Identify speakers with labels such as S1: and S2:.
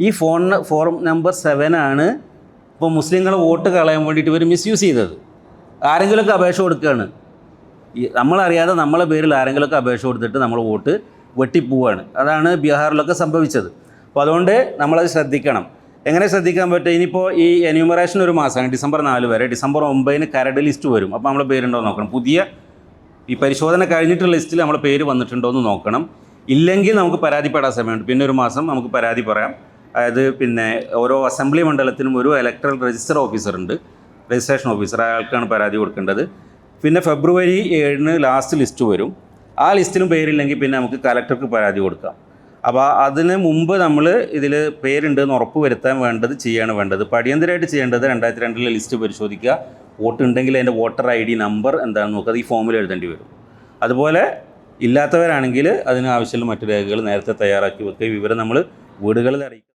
S1: ഈ phone form number seven ആണ് ഇപ്പോൾ മുസ്ലിങ്ങളെ വോട്ട് കളയാൻ വേണ്ടിയിട്ട് ഇവർ മിസ്യൂസ് ചെയ്തത്. ആരെങ്കിലുമൊക്കെ അപേക്ഷ കൊടുക്കുകയാണ്. ഈ നമ്മളറിയാതെ നമ്മളെ പേരിൽ ആരെങ്കിലുമൊക്കെ അപേക്ഷ കൊടുത്തിട്ട് നമ്മൾ വോട്ട് വെട്ടിപ്പോവാണ്. അതാണ് ബീഹാറിലൊക്കെ സംഭവിച്ചത്. അപ്പോൾ അതുകൊണ്ട് നമ്മളത് ശ്രദ്ധിക്കണം. എങ്ങനെ ശ്രദ്ധിക്കാൻ പറ്റും? ഇനിയിപ്പോൾ ഈ എന്യൂമറേഷൻ ഒരു മാസമാണ് ഡിസംബർ നാല് വരെ ഡിസംബർ ഒമ്പതിന് കരട് ലിസ്റ്റ് വരും. അപ്പോൾ നമ്മളെ പേരുണ്ടോ നോക്കണം. പുതിയ ഈ പരിശോധന കഴിഞ്ഞിട്ടുള്ള ലിസ്റ്റിൽ നമ്മളെ പേര് വന്നിട്ടുണ്ടോ എന്ന് നോക്കണം. ഇല്ലെങ്കിൽ നമുക്ക് പരാതിപ്പെടാൻ സമയമുണ്ട്. പിന്നെ ഒരു മാസം നമുക്ക് പരാതി പറയാം. അതായത് പിന്നെ ഓരോ അസംബ്ലി മണ്ഡലത്തിനും ഒരു ഇലക്ട്രൽ രജിസ്റ്റർ ഓഫീസർ ഉണ്ട്. രജിസ്ട്രേഷൻ ഓഫീസർ അയാൾക്കാണ് പരാതി കൊടുക്കേണ്ടത്. പിന്നെ ഫെബ്രുവരി ഏഴിന് ലാസ്റ്റ് ലിസ്റ്റ് വരും. ആ ലിസ്റ്റിലും പേരില്ലെങ്കിൽ പിന്നെ നമുക്ക് കലക്ടർക്ക് പരാതി കൊടുക്കാം. അപ്പോൾ അതിന് മുമ്പ് നമ്മൾ ഇതിൽ പേരുണ്ട് എന്ന് ഉറപ്പ് വരുത്താൻ വേണ്ടത് ചെയ്യാണ് വേണ്ടത്. ഇപ്പോൾ അടിയന്തരമായിട്ട് ചെയ്യേണ്ടത് രണ്ടായിരത്തി രണ്ടിലെ ലിസ്റ്റ് പരിശോധിക്കുക. വോട്ട് ഉണ്ടെങ്കിൽ അതിന്റെ വോട്ടർ ഐ ഡി നമ്പർ എന്താണെന്ന് നോക്കുക. അത് ഈ ഫോമിൽ എഴുതേണ്ടി വരും. അതുപോലെ ഇല്ലാത്തവരാണെങ്കിൽ അതിന് ആവശ്യമുള്ള മറ്റു രേഖകൾ നേരത്തെ തയ്യാറാക്കി വെക്കുക. വിവരം നമ്മൾ വീടുകളിൽ അറിയിക്കുക.